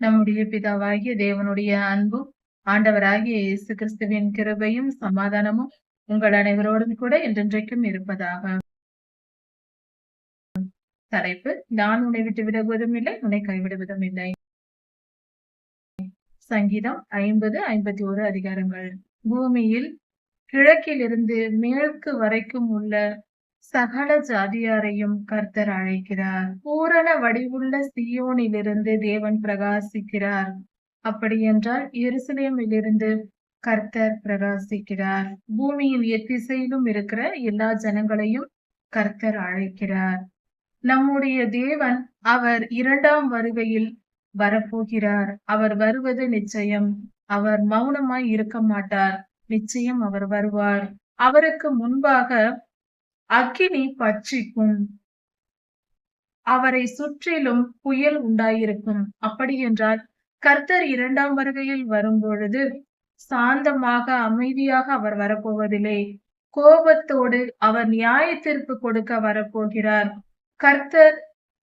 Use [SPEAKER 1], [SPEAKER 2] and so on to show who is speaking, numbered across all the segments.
[SPEAKER 1] நம்முடைய பிதாவாகிய தேவனுடைய அன்பும் ஆண்டவராகிய இயேசு கிறிஸ்துவின் கிருபையும் சமாதானமும் உங்கள் அனைவரோடும் கூட என்றென்றைக்கும் இருப்பதாக. தலைப்பு நான் உன்னை விட்டு விடுவதும் இல்லை உன்னை கைவிடுவதும் இல்லை. சங்கீதம் ஐம்பது ஐம்பத்தி ஒரு அதிகாரங்கள். பூமியில் கிழக்கிலிருந்து மேற்கு வரைக்கும் உள்ள சகல ஜாதியாரையும் கர்த்தர் அழைக்கிறார். பூரண வடிவுள்ள சியோனிலிருந்து தேவன் பிரகாசிக்கிறார். அப்படி என்றால் எருசலேமிலிருந்து கர்த்தர் பிரகாசிக்கிறார். பூமியின் எத்திசையிலும் இருக்கிற எல்லா ஜனங்களையும் கர்த்தர் அழைக்கிறார். நம்முடைய தேவன் அவர் இரண்டாம் வருகையில் வரப்போகிறார். அவர் வருவது நிச்சயம். அவர் மௌனமாய் இருக்க மாட்டார். நிச்சயம் அவர் வருவார். அவருக்கு முன்பாக அக்கினி பட்சிக்கும். அவரை சுற்றிலும் புயல் உண்டாயிருக்கும். அப்படி என்றால் கர்த்தர் இரண்டாம் வருகையில் வரும்பொழுது சாந்தமாக அமைதியாக அவர் வரப்போவதில்லை. கோபத்தோடு அவர் நியாய தீர்ப்பு கொடுக்க வரப்போகிறார். கர்த்தர்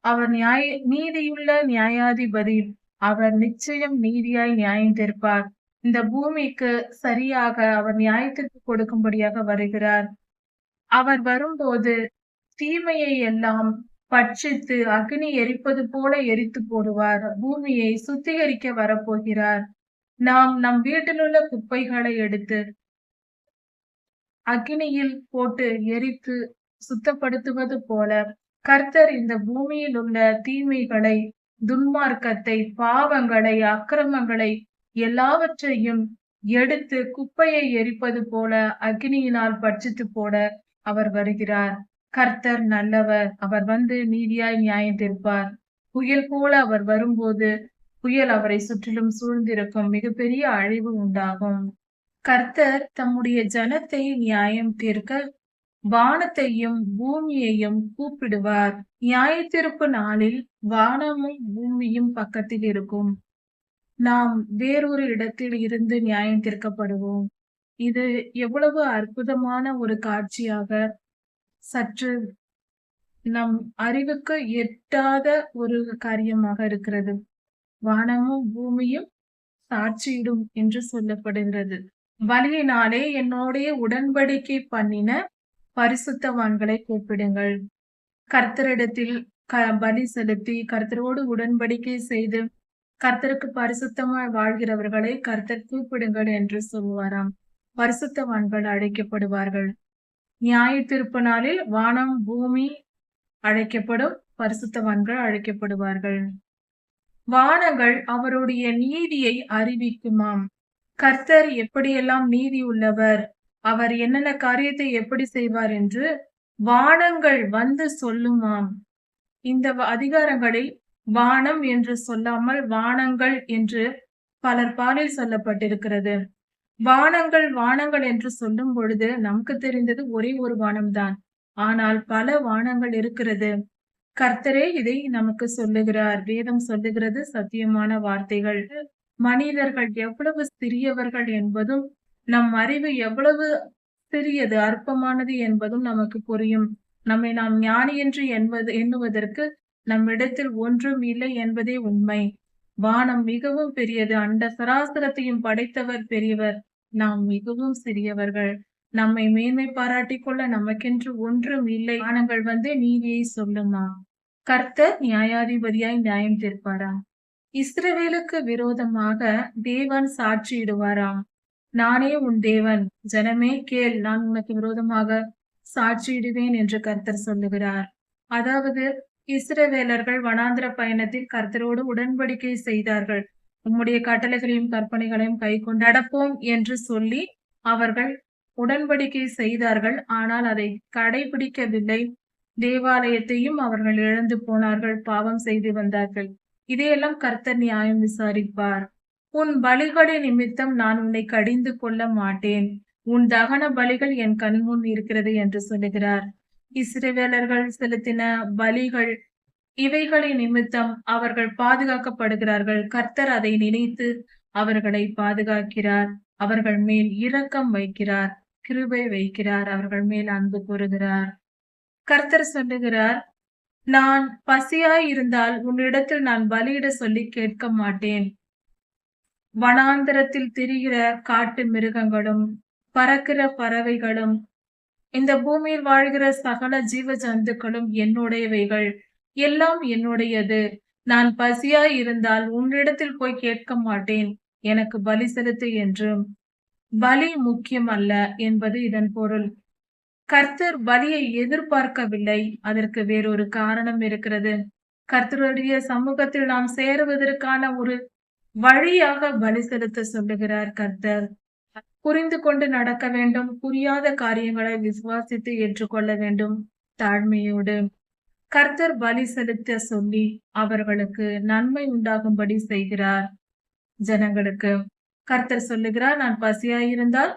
[SPEAKER 1] அவர் நியாய நீதியுள்ள நியாயாதிபதி. அவர் நிச்சயம் நீதியாய் நியாயம் தீர்ப்பார். இந்த பூமிக்கு சரியாக அவர் நியாயத்திற்கு கொடுக்கும்படியாக வருகிறார். அவர் வரும்போது தீமையை எல்லாம் பட்சித்து அக்னி எரிப்பது போல எரித்து போடுவார். பூமியை சுத்திகரிக்க வரப்போகிறார். நாம் நம் வீட்டிலுள்ள குப்பைகளை எடுத்து அக்னியில் போட்டு எரித்து சுத்தப்படுத்துவது போல கர்த்தர் இந்த பூமியில் உள்ள தீமைகளை துன்மார்க்கத்தை பாவங்களை அக்கிரமங்களை எல்லாவற்றையும் எடுத்து குப்பையை எரிப்பது போல அக்னியினால் பட்சித்து போட அவர் வருகிறார். கர்த்தர் நல்லவர். அவர் வந்து நீதியாய் நியாயம் தீர்ப்பார். புயல் போல அவர் வரும்போது புயல் அவரை சுற்றிலும் சூழ்ந்திருக்கும் மிகப்பெரிய அழிவு உண்டாகும். கர்த்தர் தம்முடைய ஜனத்தை நியாயம் தீர்க்க வானத்தையும் பூமியையும் கூப்பிடுவார். நியாய தீர்ப்பு நாளில் வானமும் பூமியும் பக்கத்தில் இருக்கும். நாம் வேறொரு இடத்தில் இருந்து நியாயம் தீர்க்கப்படுவோம். இது எவ்வளவு அற்புதமான ஒரு காட்சியாக சற்று நம் அறிவுக்கு எட்டாத ஒரு காரியமாக இருக்கிறது. வானமும் பூமியும் சாட்சியிடும் என்று சொல்லப்படுகிறது. வழியினாலே என்னோடைய உடன்படிக்கை பண்ணின பரிசுத்தவான்களை கூப்பிடுங்கள். கர்த்தரிடத்தில் க பலி செலுத்தி கர்த்தரோடு உடன்படிக்கை செய்து கர்த்தருக்கு பரிசுத்தமாய் வாழ்கிறவர்களை கர்த்தர் கூப்பிடுங்கள் என்று சொல்லுவாராம். பரிசுத்தவான்கள் அழைக்கப்படுவார்கள் நியாய திருப்பு நாளில் வானம் பூமி அழைக்கப்படும் பரிசுத்தவான்கள் அழைக்கப்படுவார்கள். வானங்கள் அவருடைய நீதியை அறிவிக்குமாம். கர்த்தர் எப்படியெல்லாம் நீதி உள்ளவர் அவர் என்னென்ன காரியத்தை எப்படி செய்வார் என்று வானங்கள் வந்து சொல்லுமாம். இந்த அதிகாரங்களில் வானம் என்று சொல்லாமல் வானங்கள் என்று பலர் பாலில் சொல்லப்பட்டிருக்கிறது. வானங்கள் வானங்கள் என்று சொல்லும் பொழுது நமக்கு தெரிந்தது ஒரே ஒரு வானம்தான். ஆனால் பல வானங்கள் இருக்கிறது. கர்த்தரே இதை நமக்கு சொல்லுகிறார். வேதம் சொல்லுகிறது சத்தியமான வார்த்தைகள். மனிதர்கள் எவ்வளவு சிறியவர்கள் என்பதும் நம் அறிவு எவ்வளவு சிறியது அற்பமானது என்பதும் நமக்கு புரியும். நம்மை நாம் ஞானி என்று என்பது எண்ணுவதற்கு நம்மிடத்தில் ஒன்றும் இல்லை என்பதே உண்மை. வானம் மிகவும் பெரியது. அண்ட சராசரத்தையும் படைத்தவர் பெரியவர். நாம் மிகவும் சிறியவர்கள். நம்மை மேன்மை பாராட்டிக் கொள்ள நமக்கென்று ஒன்றும் இல்லை. வானங்கள் வந்து நீதியை சொல்லுமா? கர்த்தர் நியாயாதிபதியாய் நியாயம் தீர்ப்பாரா? இஸ்ரவேலுக்கு விரோதமாக தேவன் சாட்சியிடுவாராம் நானே உன் தேவன். ஜனமே கேள். நான் உனக்கு விரோதமாக சாட்சியிடுவேன் என்று கர்த்தர் சொல்லுகிறார். அதாவது இஸ்ரவேலர்கள் வனாந்திர பயணத்தில் கர்த்தரோடு உடன்படிக்கை செய்தார்கள். உம்முடைய கட்டளைகளையும் கற்பனைகளையும் கை கொண்டு நடப்போம் என்று சொல்லி அவர்கள் உடன்படிக்கை செய்தார்கள். ஆனால் அதை கடைபிடிக்கவில்லை. தேவாலயத்தையும் அவர்கள் இழந்து போனார்கள். பாவம் செய்து வந்தார்கள். இதையெல்லாம் கர்த்தர் நியாயம் விசாரிப்பார். உன் பலிகளின் நிமித்தம் நான் உன்னை கடிந்து கொள்ள மாட்டேன். உன் தகன பலிகள் என் கண்முன் இருக்கிறது என்று சொல்லுகிறார். இஸ்ரவேலர்கள் செலுத்தின பலிகள் இவைகளின் நிமித்தம் அவர்கள் பாதுகாக்கப்படுகிறார்கள். கர்த்தர் அதை நினைத்து அவர்களை பாதுகாக்கிறார். அவர்கள் மேல் இரக்கம் வைக்கிறார். கிருபை வைக்கிறார். அவர்கள் மேல் அன்பு கூறுகிறார். கர்த்தர் சொல்லுகிறார் நான் பசியாய் இருந்தால் உன்னிடத்தில் நான் பலியிட சொல்லி கேட்க மாட்டேன். வனாந்திரத்தில் திரிகிற காட்டு மிருகங்களும் பறக்கிற பறவைகளும் இந்த பூமியில் வாழ்கிற சகல ஜீவ ஜந்துக்களும் என்னுடையவைகள். எல்லாம் என்னுடையது. நான் பசியாய் இருந்தால் உன்னிடத்தில் போய் கேட்க மாட்டேன். எனக்கு பலி செலுத்து என்றும். பலி முக்கியம் அல்ல என்பது இதன் பொருள். கர்த்தர் பலியை எதிர்பார்க்கவில்லை. அதற்கு வேறொரு காரணம் இருக்கிறது. கர்த்தருடைய சமூகத்தில் நாம் சேருவதற்கான ஒரு வழியாக பலி செலுத்த சொல்லுகிறார் கர்த்தர். புரிந்து கொண்டு நடக்க வேண்டும். புரியாத காரியங்களை விசுவாசித்து ஏற்றுக்கொள்ள வேண்டும். தாழ்மையோடு கர்த்தர் பலி செலுத்த சொல்லி அவர்களுக்கு நன்மை உண்டாகும்படி செய்கிறார். ஜனங்களுக்கு கர்த்தர் சொல்லுகிறார் நான் பசியாயிருந்தால்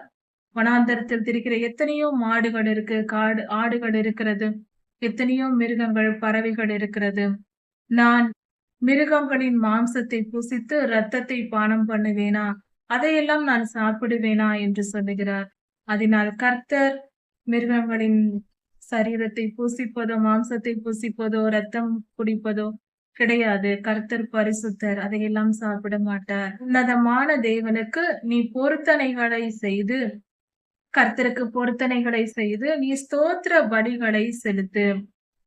[SPEAKER 1] வனாந்தரத்தில் திரிக்கிற எத்தனையோ மாடுகள் இருக்கு காடு ஆடுகள் இருக்கிறது எத்தனையோ மிருகங்கள் பறவைகள் இருக்கிறது. நான் மிருகங்களின் மாம்சத்தை புசித்து ரத்தத்தை பானம் பண்ணுவேனா? அதையெல்லாம் நான் சாப்பிடுவேனா என்று சொல்லுகிறார். அதனால் கர்த்தர் மிருகங்களின் சரீரத்தை பூசிப்பதோ மாம்சத்தை பூசிப்பதோ ரத்தம் குடிப்பதோ கிடையாது. கர்த்தர் பரிசுத்தர் அதையெல்லாம் சாப்பிட மாட்டார். உன்னதமான தேவனுக்கு நீ பொருத்தனைகளை செய்து கர்த்தருக்கு பொருத்தனைகளை செய்து நீ ஸ்தோத்திர பலிகளை செலுத்து.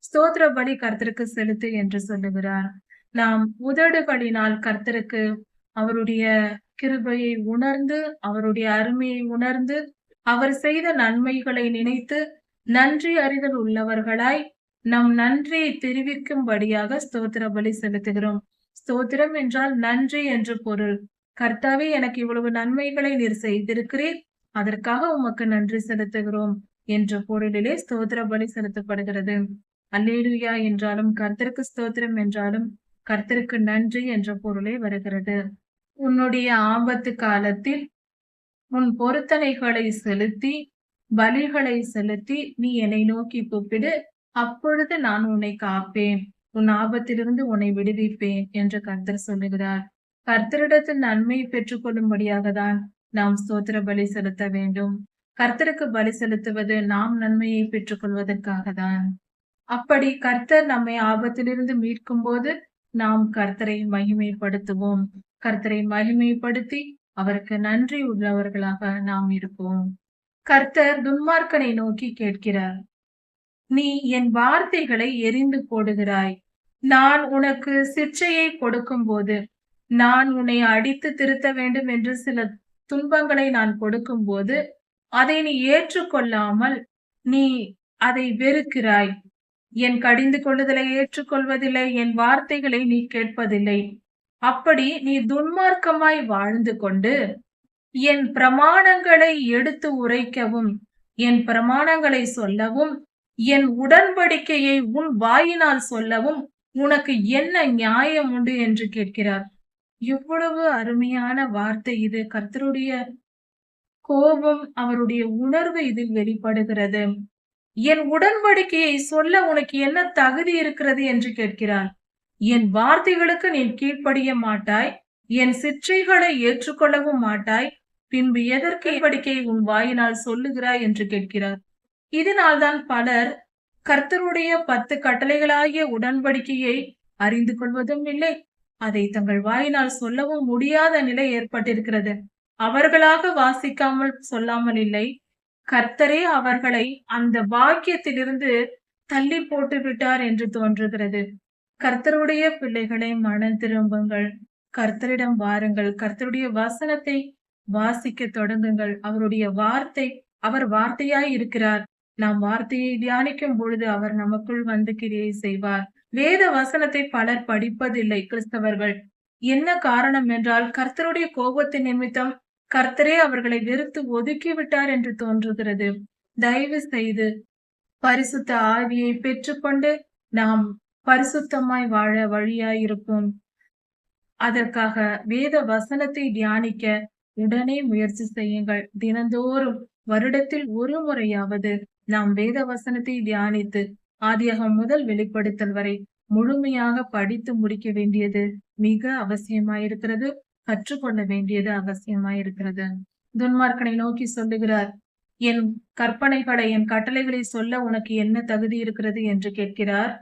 [SPEAKER 1] ஸ்தோத்திர பலி கர்த்தருக்கு செலுத்து என்று சொல்லுகிறார். நாம் உதடுகளினால் கர்த்தருக்கு அவருடைய கிருபையை உணர்ந்து அவருடைய அருமையை உணர்ந்து அவர் செய்த நன்மைகளை நினைத்து நன்றி அறிதல் உள்ளவர்களாய் நம் நன்றியை தெரிவிக்கும்படியாக ஸ்தோத்திர பலி செலுத்துகிறோம். ஸ்தோத்திரம் என்றால் நன்றி என்று பொருள். கர்த்தாவே எனக்கு இவ்வளவு நன்மைகளை நீர் செய்திருக்கிறீர். அதற்காக உமக்கு நன்றி செலுத்துகிறோம் என்ற பொருளிலே ஸ்தோத்திர பலி செலுத்தப்படுகிறது. அல்லேலுயா என்றாலும் கர்த்தருக்கு ஸ்தோத்திரம் என்றாலும் கர்த்தருக்கு நன்றி என்ற பொருளே வருகிறது. உன்னுடைய ஆபத்து காலத்தில் உன் பொருத்தனைகளை செலுத்தி பலிகளை செலுத்தி நீ என்னை நோக்கி கூப்பிடு. அப்பொழுது நான் உன்னை காப்பேன். உன் ஆபத்திலிருந்து உன்னை விடுவிப்பேன் என்று கர்த்தர் சொல்லுகிறார். கர்த்தரிடத்தில் நன்மையை பெற்றுக் கொள்ளும்படியாக தான் நாம் ஸ்தோத்திர பலி செலுத்த வேண்டும். கர்த்தருக்கு பலி செலுத்துவது நாம் நன்மையை பெற்றுக் கொள்வதற்காக தான் அப்படி கர்த்தர் நம்மை ஆபத்திலிருந்து மீட்கும் போது நாம் கர்த்தரை மகிமைப்படுத்துவோம். கர்த்தரை மகிமைப்படுத்தி அவருக்கு நன்றி உள்ளவர்களாக நாம் இருப்போம். கர்த்தர் துன்மார்க்கனை நோக்கி கேட்கிறார். நீ என் வார்த்தைகளை எரிந்து போடுகிறாய். நான் உனக்கு சிற்சையை கொடுக்கும் போது நான் உன்னை அடித்து திருத்த வேண்டும் என்று சில துன்பங்களை நான் கொடுக்கும் போது அதை நீ ஏற்றுக்கொள்ளாமல் நீ அதை வெறுக்கிறாய். என் கடிந்து கொள்ளுதலை ஏற்றுக்கொள்வதில்லை என் வார்த்தைகளை நீ கேட்பதில்லை. அப்படி நீ துன்மார்க்கமாய் வாழ்ந்து கொண்டு என் பிரமாணங்களை எடுத்து உரைக்கவும் என் பிரமாணங்களை சொல்லவும் என் உடன்படிக்கையை உன் வாயினால் சொல்லவும் உனக்கு என்ன நியாயம் உண்டு என்று கேட்கிறார். எவ்வளவு அருமையான வார்த்தை இது. கர்த்தருடைய கோபம் அவருடைய உணர்வு இதில் வெளிப்படுகிறது. என் உடன்படிக்கையை சொல்ல உனக்கு என்ன தகுதி இருக்கிறது என்று கேட்கிறார். என் வார்த்தைகளுக்கு நீ கீழ்ப்படிய மாட்டாய் என் சிற்றைகளை ஏற்றுக்கொள்ளவும் மாட்டாய் பின்பு எதற்கு படிக்கை உன் வாயினால் சொல்லுகிறாய் என்று கேட்கிறார். இதனால்தான் பலர் கர்த்தருடைய பத்து கட்டளைகளாகிய உடன்படிக்கையை அறிந்து கொள்வதும் இல்லை. அதை தங்கள் வாயினால் சொல்லவும் முடியாத நிலை ஏற்பட்டிருக்கிறது. அவர்களாக வாசிக்காமல் சொல்லாமல் இல்லை. கர்த்தரே அவர்களை அந்த பாக்கியத்திலிருந்து தள்ளி போட்டு விட்டார் என்று தோன்றுகிறது. கர்த்தருடைய பிள்ளைகளை மனம் திரும்புங்கள். கர்த்தரிடம் வாருங்கள். கர்த்தருடைய வசனத்தை வாசிக்க தொடங்குங்கள். அவருடைய வார்த்தை அவர் வார்த்தையாய் இருக்கிறார். நாம் வார்த்தையை தியானிக்கும் பொழுது அவர் நமக்குள் வந்து கிரியை செய்வார். வேத வசனத்தை பலர் படிப்பதில்லை கிறிஸ்தவர்கள். என்ன காரணம் என்றால் கர்த்தருடைய கோபத்தின் நிமித்தம் கர்த்தரே அவர்களை வெறுத்து ஒதுக்கி விட்டார் என்று தோன்றுகிறது. தயவு செய்து பரிசுத்த ஆவியை பெற்றுக்கொண்டு நாம் பரிசுத்தமாய் வாழ வழியாய் அதற்காக வேத வசனத்தை தியானிக்க உடனே முயற்சி செய்யுங்கள். தினந்தோறும் வருடத்தில் ஒரு முறையாவது நாம் வேத வசனத்தை தியானித்து ஆதியகம் முதல் வெளிப்படுத்தல் வரை முழுமையாக படித்து முடிக்க வேண்டியது மிக அவசியமாயிருக்கிறது. கற்றுக்கொள்ள வேண்டியது அவசியமாயிருக்கிறது. துன்மார்க்கனை நோக்கி சொல்லுகிறார் என் கற்பனைகளை என் கட்டளைகளை சொல்ல உனக்கு என்ன தகுதி இருக்கிறது? என்று கேட்கிறார்.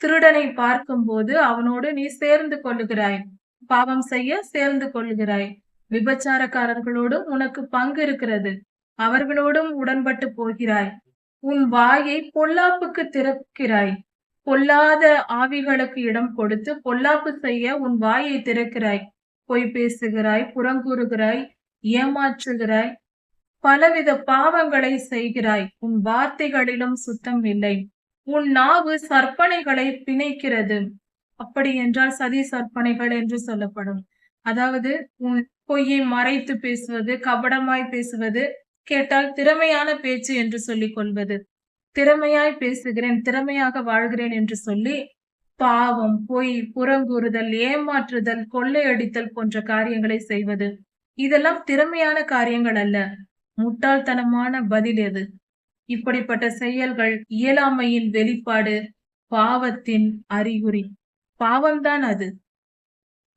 [SPEAKER 1] திருடனை பார்க்கும்போது அவனோடு நீ சேர்ந்து கொள்ளுகிறாய். பாவம் செய்ய சேர்ந்து கொள்ளுகிறாய். விபச்சாரக்காரர்களோடும் உனக்கு பங்கு இருக்கிறது. அவர்களோடும் உடன்பட்டு போகிறாய். உன் வாயை பொல்லாப்புக்கு திறக்கிறாய். பொல்லாத ஆவிகளுக்கு இடம் கொடுத்து பொல்லாப்பு செய்ய உன் வாயை திறக்கிறாய். பொய் பேசுகிறாய் புறங்கூறுகிறாய் ஏமாற்றுகிறாய். பலவித பாவங்களை செய்கிறாய். உன் வார்த்தைகளிலும் சுத்தம் இல்லை. உன் நாவு சற்பனைகளை பிணைக்கிறது. அப்படி என்றால் சதி சற்பனைகள் என்று சொல்லப்படும். அதாவது உன் பொய்யை மறைத்து பேசுவது கபடமாய் பேசுவது கேட்டால் திறமையான பேச்சு என்று சொல்லிக் கொள்வது. திறமையாய் பேசுகிறேன் திறமையாக வாழ்கிறேன் என்று சொல்லி பாவம் பொய் புறங்கூறுதல் ஏமாற்றுதல் கொள்ளையடித்தல் போன்ற காரியங்களை செய்வது. இதெல்லாம் திறமையான காரியங்கள் அல்ல. முட்டாள்தனமான பதில் எது? இப்படிப்பட்ட செயல்கள் இயலாமையின் வெளிப்பாடு பாவத்தின் அறிகுறி. பாவம்தான் அது.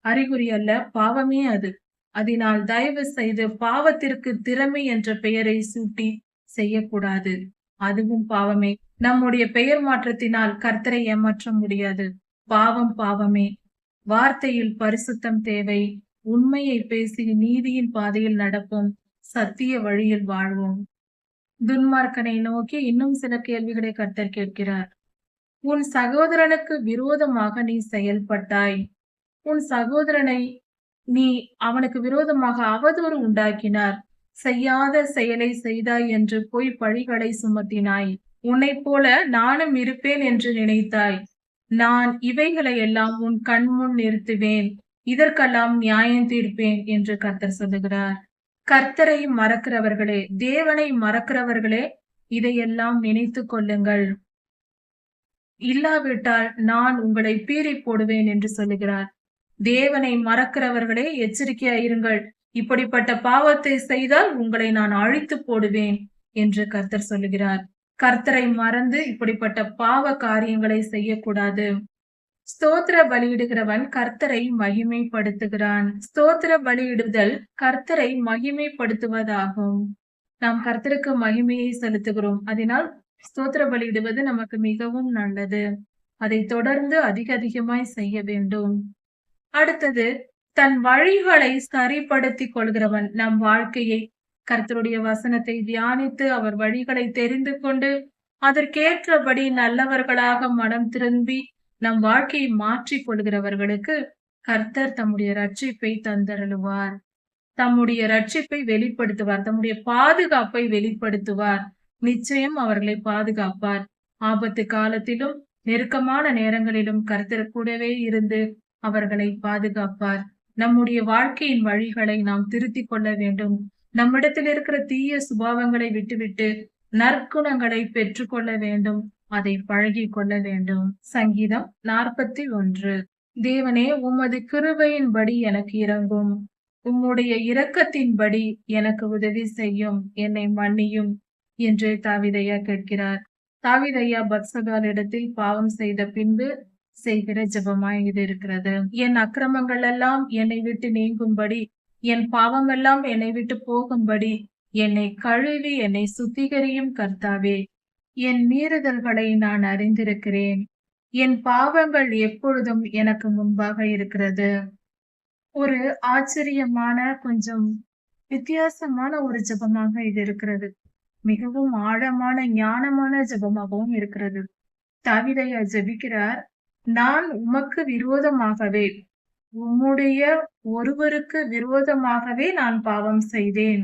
[SPEAKER 1] அறிகுறி அல்ல பாவமே அது. அதனால் தயவு செய்து பாவத்திற்கு திறமை என்ற பெயரை சூட்டி செய்யக்கூடாது. அதுவும் பாவமே. நம்முடைய பெயர் மாற்றத்தினால் கர்த்தரை ஏமாற்ற முடியாது. பாவம் பாவமே. வார்த்தையில் பரிசுத்தம் தேவை. உண்மையை பேசி நீதியின் பாதையில் நடப்போம். சத்திய வழியில் வாழ்வோம். துன்மார்க்கனை நோக்கி இன்னும் சில கேள்விகளை கர்த்தர் கேட்கிறார். உன் சகோதரனுக்கு விரோதமாக நீ செயல்பட்டாய். உன் சகோதரனை நீ அவனுக்கு விரோதமாக அவதூறு உண்டாக்கினார். செய்யாத செயலை செய்தாய் என்று போய் பழிகளை சுமத்தினாய். உன்னைப் போல நானும் இருப்பேன் என்று நினைத்தாய். நான் இவைகளை எல்லாம் உன் கண்முன் நிறுத்துவேன். இதற்கெல்லாம் நியாயம் தீர்ப்பேன் என்று கர்த்தர் சொல்லுகிறார். கர்த்தரை மறக்கிறவர்களே தேவனை மறக்கிறவர்களே இதையெல்லாம் நினைத்து கொள்ளுங்கள். இல்லாவிட்டால் நான் உங்களை பீறி போடுவேன் என்று சொல்லுகிறார். தேவனை மறக்கிறவர்களே எச்சரிக்கையாயிருங்கள் இப்படிப்பட்ட பாவத்தை செய்தால் உங்களை நான் அழித்து போடுவேன் என்று கர்த்தர் சொல்லுகிறார். கர்த்தரை மறந்து இப்படிப்பட்ட பாவ காரியங்களை செய்யக்கூடாது. ஸ்தோத்திர பலியிடுகிறவன் கர்த்தரை மகிமைப்படுத்துகிறான். ஸ்தோத்திர பலியிடுதல் கர்த்தரை மகிமைப்படுத்துவதாகும். நாம் கர்த்தருக்கு மகிமையை செலுத்துகிறோம். அதனால் ஸ்தோத்திர பலியிடுவது நமக்கு மிகவும் நல்லது. அதை தொடர்ந்து அதிக அதிகமாய் செய்ய வேண்டும். அடுத்தது தன் வழிகளை சரிப்படுத்திக் கொள்கிறவன் நம் வாழ்க்கையை. கர்த்தருடைய வசனத்தை தியானித்து அவர் வழிகளை தெரிந்து கொண்டு அதற்கேற்றபடி நல்லவர்களாக மனம் திரும்பி நம் வாழ்க்கையை மாற்றிக் கொள்கிறவர்களுக்கு கர்த்தர் தம்முடைய ரட்சிப்பை தந்தருளுவார். தம்முடைய ரட்சிப்பை வெளிப்படுத்துவார். தம்முடைய பாதுகாப்பை வெளிப்படுத்துவார். நிச்சயம் அவர்களை பாதுகாப்பார். ஆபத்து காலத்திலும் நெருக்கமான நேரங்களிலும் கர்த்தர் கூடவே இருந்து அவர்களை பாதுகாப்பார். நம்முடைய வாழ்க்கையின் வழிகளை நாம் திருத்திக் கொள்ள வேண்டும். நம்மிடத்தில் இருக்கிற தீய சுபாவங்களை விட்டுவிட்டு நற்குணங்களை பெற்றுக்கொள்ள வேண்டும். அதை பழகி கொள்ள வேண்டும். சங்கீதம் நாற்பத்தி ஒன்று. தேவனே உமது கிருபையின்படி எனக்கு இறங்கும் உம்முடைய இரக்கத்தின்படி எனக்கு உதவி செய்யும். என்னை மன்னியும் என்று தாவிதையா கேட்கிறார். தாவிதையா பத்சகால் இடத்தில் பாவம் செய்த பின்பு செய்கிற ஜெபமாய் இது இருக்கிறது. என் அக்கிரமங்கள் எல்லாம் என்னை விட்டு நீங்கும்படி என் பாவம் எல்லாம் என்னை விட்டு போகும்படி என்னை கழுவி என்னை சுத்திகரியும் கர்த்தாவே. என் மீறுதல்களை நான் அறிந்திருக்கிறேன். என் பாவங்கள் எப்பொழுதும் எனக்கு முன்பாக இருக்கிறது. ஒரு ஆச்சரியமான கொஞ்சம் வித்தியாசமான ஒரு ஜெபமாக இது இருக்கிறது. மிகவும் ஆழமான ஞானமான ஜெபமாகவும் இருக்கிறது. தாவிதையா ஜபிக்கிறார் நான் உமக்கு விரோதமாகவே உம்முடைய ஒருவருக்கு விரோதமாகவே நான் பாவம் செய்தேன்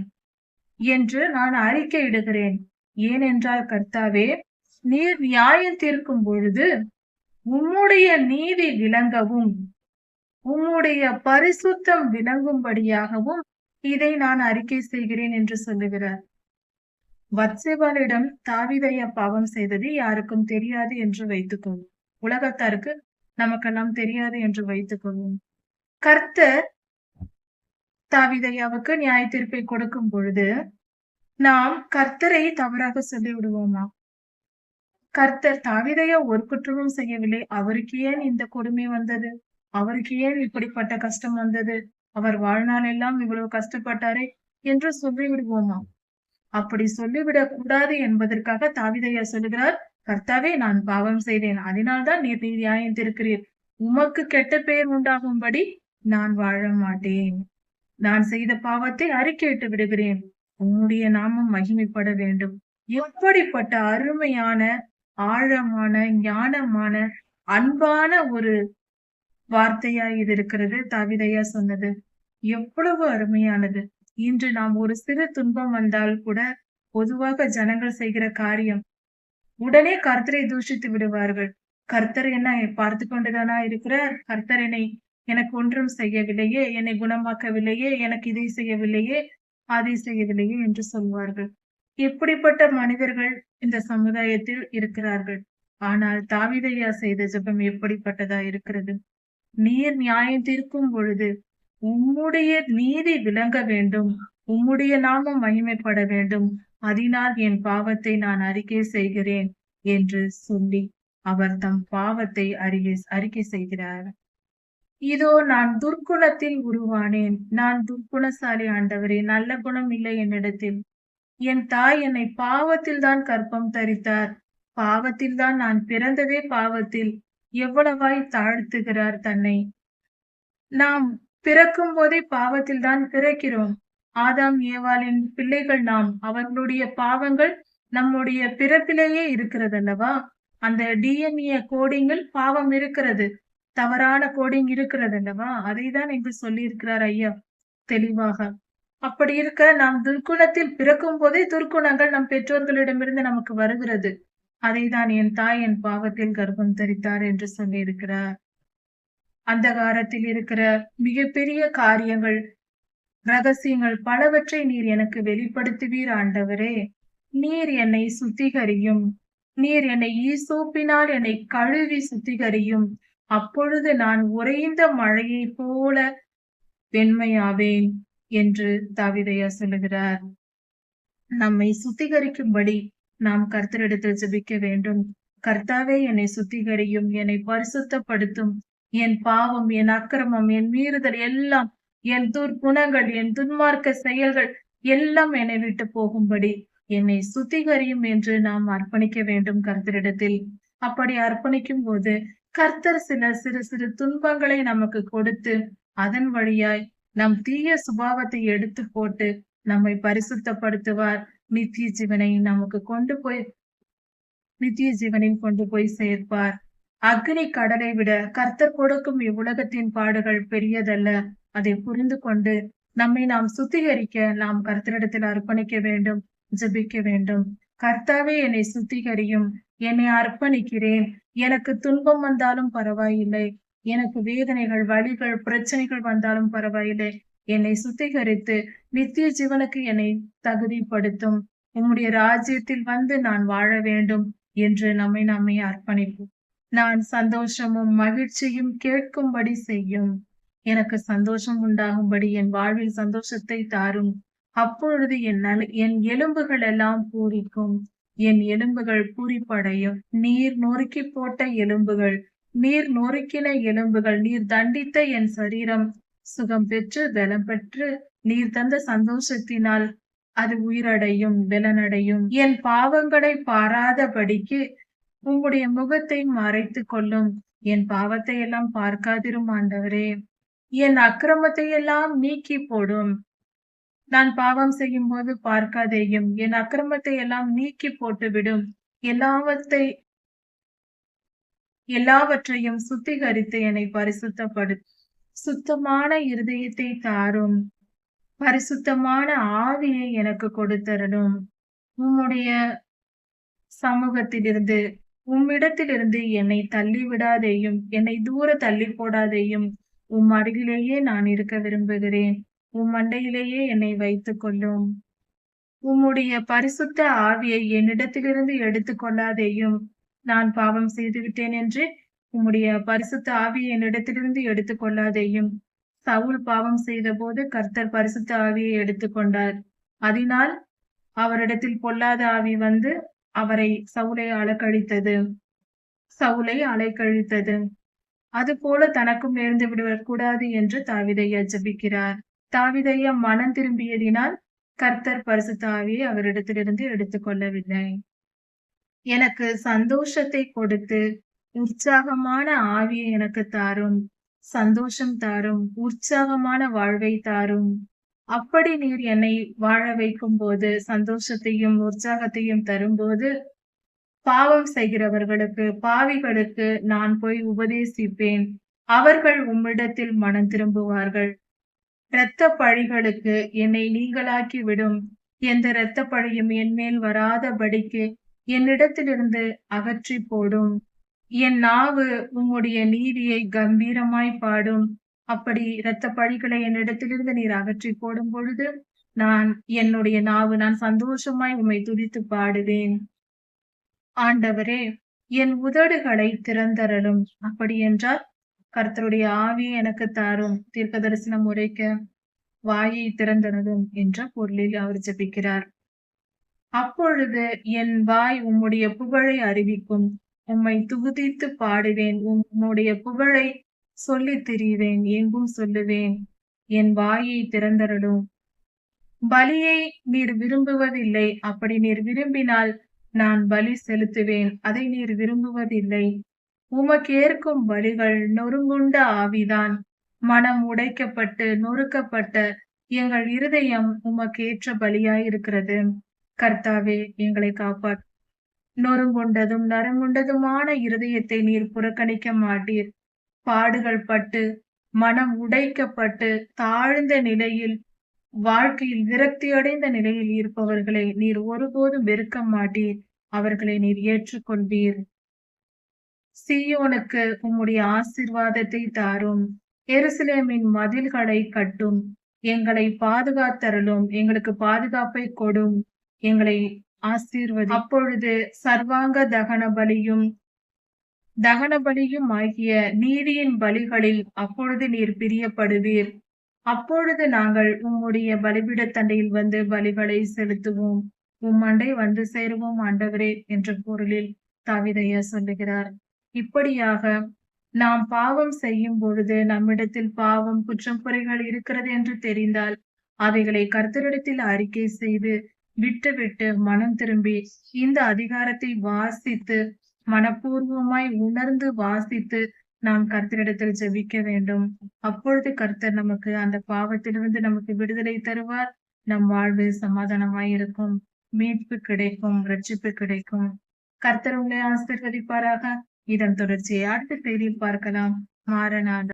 [SPEAKER 1] என்று நான் அறிக்கையிடுகிறேன். ஏனென்றால் கர்த்தாவே நீர் நியாயம் தீர்க்கும் பொழுது உம்முடைய நீதி விளங்கவும் உம்முடைய பரிசுத்தம் விளங்கும்படியாகவும் இதை நான் அறிக்கை செய்கிறேன் என்று சொல்லுகிறார். வத்சேபாலிடம் தாவிதையா பாவம் செய்தது யாருக்கும் தெரியாது என்று வைத்துக்கொள்வோம். உலகத்தாருக்கு நமக்கெல்லாம் தெரியாது என்று வைத்துக்கொள்வோம். கர்த்தர் தாவிதையாவுக்கு நியாய தீர்ப்பை கொடுக்கும் பொழுது நாம் கர்த்தரை தவறாக சொல்லி விடுவோமா கர்த்தர் தாவிதையா ஒரு குற்றமும் செய்யவில்லை. அவருக்கு ஏன் இந்த கொடுமை வந்தது? அவருக்கு ஏன் இப்படிப்பட்ட கஷ்டம் வந்தது? அவர் வாழ்நாள் எல்லாம் இவ்வளவு கஷ்டப்பட்டாரே என்று சொல்லி விடுவோமா அப்படி சொல்லிவிடக் கூடாது என்பதற்காக தாவிதையா சொல்லுகிறார் கர்த்தாவே நான் பாவம் செய்தேன். அதனால்தான் நீர் நியாயம் திருக்கிறீர் உமக்கு கெட்ட பெயர் உண்டாகும்படி நான் வாழ மாட்டேன். நான் செய்த பாவத்தை அறிக்கையிட்டு விடுகிறேன். உன்னுடைய நாமம் மகிமைப்பட வேண்டும். எப்படிப்பட்ட அருமையான ஆழமான ஞானமான அன்பான ஒரு வார்த்தையா இது இருக்கிறது? தாவிதையா சொன்னது. எவ்வளவு அருமையானது. இன்று நாம் ஒரு சிறு துன்பம் வந்தால் கூட பொதுவாக ஜனங்கள் செய்கிற காரியம் உடனே கர்த்தரை தூஷித்து விடுவார்கள். கர்த்தர் என்ன பார்த்து கொண்டுதானா இருக்கிறார்? கர்த்தர் என்னை எனக்கு ஒன்றும் செய்யவில்லையே என்னை குணமாக்கவில்லையே எனக்கு இதை செய்யவில்லையே அதை செய்யவில்லையே என்று சொல்வார்கள். இப்படிப்பட்ட மனிதர்கள் இந்த சமுதாயத்தில் இருக்கிறார்கள்? ஆனால் தாவிதையா செய்த ஜெபம் எப்படிப்பட்டதா இருக்கிறது? நீர் நியாயம் தீர்க்கும் பொழுது உம்முடைய நீதி விளங்க வேண்டும் உம்முடைய நாமம் மகிமைப்பட வேண்டும். அதனால் என் பாவத்தை நான் அறிக்கை செய்கிறேன் என்று சொல்லி அவர் தம் பாவத்தை அறிக்கை அறிக்கை செய்கிறார். இதோ நான் துர்க்குணத்தில் உருவானேன். நான் துர்க்குணசாலி ஆண்டவரே நல்ல குணம் இல்லை என்னிடத்தில். என் தாய் என்னை பாவத்தில் தான் கற்பம் தரித்தார். பாவத்தில் தான் நான் பிறந்ததே பாவத்தில். எவ்வளவாய் தாழ்த்துகிறார் தன்னை. நாம் பிறக்கும் போதே பாவத்தில் தான் பிறக்கிறோம். ஆதாம் ஏவாளின் பிள்ளைகள் நாம். அவர்களுடைய பாவங்கள் நம்முடைய பிறப்பிலேயே இருக்கிறது அல்லவா அந்த டிஎன்ஏ கோடிங்கில் பாவம் இருக்கிறது. தவறான கோடிங் இருக்கிறது அல்லவா அதை தான் இங்கு சொல்லியிருக்கிறார் ஐயா தெளிவாக. அப்படி இருக்க நாம் துர்க்குணத்தில் பிறக்கும் போதே துர்க்குணங்கள் நம் பெற்றோர்களிடமிருந்து நமக்கு வருகிறது. அதை தான் என் தாய் என் பாவத்தில் கர்ப்பம் தரித்தார் என்று சொல்லி இருக்கிறார் அந்த காலத்தில் இருக்கிற மிகப்பெரிய காரியங்கள் ரகசியங்கள் பலவற்றை நீர் எனக்கு வெளிப்படுத்துவீர் ஆண்டவரே. நீர் என்னை சுத்திகரியும். நீர் என்னை ஈசோப்பினால் என்னை கழுவி சுத்திகரியும். அப்பொழுது நான் உறைந்த மழையை போல வெண்மையாவேன் என்று தாவிதையா சொல்லுகிறார். நம்மை சுத்திகரிக்கும்படி நாம் கர்த்தரிடத்தில் ஜபிக்க வேண்டும். கர்த்தாவே என்னை சுத்திகரியும் என்னை பரிசுத்தப்படுத்தும். என் பாவம் என் அக்கிரமம் என் மீறுதல் எல்லாம் என் துர்குணங்கள் என் துன்மார்க்க செயல்கள் எல்லாம் என்னை விட்டு போகும்படி என்னை சுத்திகரியும் என்று நாம் அர்ப்பணிக்க வேண்டும் கர்த்தரிடத்தில். அப்படி அர்ப்பணிக்கும் போது கர்த்தர் சில சிறு சிறு துன்பங்களை நமக்கு கொடுத்து அதன் வழியாய் நம் தீய சுபாவத்தை எடுத்து போட்டு நம்மை பரிசுத்தப்படுத்துவார். நித்திய ஜீவனை நமக்கு கொண்டு போய் நித்திய ஜீவனில் கொண்டு போய் சேர்ப்பார். அக்னி கடலை விட கர்த்தர் கொடுக்கும் இவ்வுலகத்தின் பாடுகள் பெரியதல்ல. அதை புரிந்து கொண்டு நம்மை நாம் சுத்திகரிக்க நாம் கர்த்தரிடத்தில் அர்ப்பணிக்க வேண்டும் ஜபிக்க வேண்டும். கர்த்தாவே என்னை சுத்திகரியும். என்னை அர்ப்பணிக்கிறேன். எனக்கு துன்பம் வந்தாலும் பரவாயில்லை. எனக்கு வேதனைகள் வழிகள் பிரச்சனைகள் வந்தாலும் பரவாயில்லை. என்னை சுத்திகரித்து நித்திய ஜீவனுக்கு என்னை தகுதிப்படுத்தும். உம்முடைய ராஜ்யத்தில் வந்து நான் வாழ வேண்டும் என்று நம்மை நம்மை அர்ப்பணிப்போம். நான் சந்தோஷமும் மகிழ்ச்சியும் கேட்கும்படி செய்யும். எனக்கு சந்தோஷம் உண்டாகும்படி என் வாழ்வில் சந்தோஷத்தை தாரும். அப்பொழுது என் என் எலும்புகள் எல்லாம் பூரிக்கும். என் எலும்புகள் பூரிப்படையும். நீர் நொறுக்கி போட்ட எலும்புகள். நீர் நொறுக்கின எலும்புகள். நீர் தண்டித்த என் சரீரம். சுகம் பெற்று பலம் பெற்று நீர் தந்த சந்தோஷத்தினால் அது உயிரடையும் பலனடையும். என் பாவங்களை பாராதபடிக்கு உம்முடைய முகத்தை மறைத்து கொள்ளும். என் பாவத்தை எல்லாம் பார்க்காதிரும் ஆண்டவரே. என் அக்கிரமத்தை எல்லாம் நீக்கி போடும். நான் பாவம் செய்யும் போது பார்க்காதேயும் என் அக்கிரமத்தை எல்லாம் நீக்கி போட்டுவிடும். எல்லாவற்றை எல்லாவற்றையும் சுத்திகரித்து என்னை பரிசுத்தப்படு சுத்தமான இருதயத்தை தாரும். பரிசுத்தமான ஆவியை எனக்கு கொடுத்தரணும். உம்முடைய சமூகத்திலிருந்து உம்மிடத்திலிருந்து என்னை தள்ளி விடாதேயும் என்னை தூர தள்ளி போடாதேயும் உம் அருகிலேயே நான் இருக்க விரும்புகிறேன். உம் மண்டையிலேயே என்னை வைத்துக் கொள்ளும். உம்முடைய பரிசுத்த ஆவியை என்னிடத்திலிருந்து எடுத்துக் கொள்ளாதேயும் நான் பாவம் செய்துவிட்டேன் என்று உம்முடைய பரிசுத்த ஆவியை என்னிடத்திலிருந்து எடுத்துக் கொள்ளாதேயும். சவுல் பாவம் செய்த போது கர்த்தர் பரிசுத்த ஆவியை எடுத்துக்கொண்டார் அதனால் அவரிடத்தில் பொல்லாத ஆவி வந்து அவரை சவுலை அலக்கழித்தது. சவுலை அலைக்கழித்தது. அது போல தனக்கும் நேர்ந்து விடக்கூடாது என்று தாவிதையா ஜபிக்கிறார் தாவிதைய மனம் திரும்பியதினால் கர்த்தர் பரிசுத்த தாவியை அவரிடத்திலிருந்து எடுத்துக்கொள்ளவில்லை. எனக்கு சந்தோஷத்தை கொடுத்து உற்சாகமான ஆவியை எனக்கு தாரும் சந்தோஷம் தாரும் உற்சாகமான வாழ்வை தாரும். அப்படி நீர் என்னை வாழ வைக்கும் போது சந்தோஷத்தையும் உற்சாகத்தையும் தரும்போது பாவம் செய்கிறவர்களுக்கு பாவிகளுக்கு நான் போய் உபதேசிப்பேன். அவர்கள் உம்மிடத்தில் மனம் திரும்புவார்கள். இரத்த பழிகளுக்கு என்னை நீங்களாக்கி விடும் எந்த இரத்த பழியும் என்மேல் வராதபடிக்கு என்னிடத்திலிருந்து அகற்றி போடும். என் நாவு உம்முடைய நீதியை கம்பீரமாய் பாடும். அப்படி இரத்த பழிகளை என்னிடத்திலிருந்து நீர் அகற்றி போடும் பொழுது நான் என்னுடைய நாவு நான் சந்தோஷமாய் உம்மை துதித்து பாடுவேன். ஆண்டவரே என் உதடுகளை திறந்தரலும். அப்படி என்றால் கர்த்தருடைய ஆவி எனக்கு தாரும். தீர்க்க தரிசனம் உரைக்க வாயை திறந்தனதும் என்ற பொருளில் அவர் ஜபிக்கிறார். அப்பொழுது என் வாய் உம்முடைய புகழை அறிவிக்கும். உம்மை துகுதித்து பாடுவேன். உம்முடைய புகழை சொல்லித் திரிவேன். எங்கும் சொல்லுவேன். என் வாயை திறந்தரடும் பலியை நீர் விரும்புவதில்லை. அப்படி நீர் விரும்பினால் நான் பலி செலுத்துவேன். அதை நீர் விரும்புவதில்லை. உமக்கேற்கும் வழிகள் நொறுங்குண்ட ஆவிதான். மனம் உடைக்கப்பட்டு நொறுக்கப்பட்ட எங்கள் இருதயம் உமக்கேற்ற பலியாயிருக்கிறது. கர்த்தாவே எங்களை காப்பாற். நொறுங்குண்டதும் நறுங்குண்டதுமான இருதயத்தை நீர் புறக்கணிக்க மாட்டீர். பாடுகள் பட்டு மனம் உடைக்கப்பட்டு தாழ்ந்த நிலையில் வாழ்க்கையில் விரக்தியடைந்த நிலையில் இருப்பவர்களை நீர் ஒருபோதும் வெறுக்க மாட்டீர். அவர்களை நீர் ஏற்றுக்கொள்வீர். சீயோனுக்கு உம்முடைய ஆசிர்வாதத்தை தாரும். எருசலேமின் மதில்களை கட்டும். எங்களை பாதுகாத்தரலும் எங்களுக்கு பாதுகாப்பை கொடும். எங்களை ஆசீர்வதி. அப்பொழுது சர்வாங்க தகன பலியும் தகன பலியும் ஆகிய நீதியின் பலிகளில் அப்பொழுது நீர் பிரியப்படுவீர். அப்பொழுது நாங்கள் உம்முடைய பலிபீட தண்டையில் வந்து பலிகளை செலுத்துவோம். உம் அண்டை வந்து சேருவோம் ஆண்டவரே என்ற பொருளில் தாவிதையா சொல்லுகிறார். இப்படியாக நாம் பாவம் செய்யும் பொழுது நம்மிடத்தில் பாவம் குற்றம் குறைகள் இருக்கிறது என்று தெரிந்தால் அவைகளை கர்த்தரிடத்தில் அறிக்கை செய்து விட்டுவிட்டு மனம் திரும்பி இந்த அதிகாரத்தை வாசித்து மனப்பூர்வமாய் உணர்ந்து வாசித்து நாம் கர்த்தரிடத்தில் ஜெபிக்க வேண்டும். அப்பொழுது கர்த்தர் நமக்கு அந்த பாவத்திலிருந்து நமக்கு விடுதலை தருவார். நம் வாழ்வு சமாதானமாய் இருக்கும். மீட்பு கிடைக்கும் ரட்சிப்பு கிடைக்கும். கர்த்தர் உங்களை ஆசிர்வதிப்பாராக. இதன் தொடர்ச்சியை அடுத்த பேரில் பார்க்கலாம். மாறனான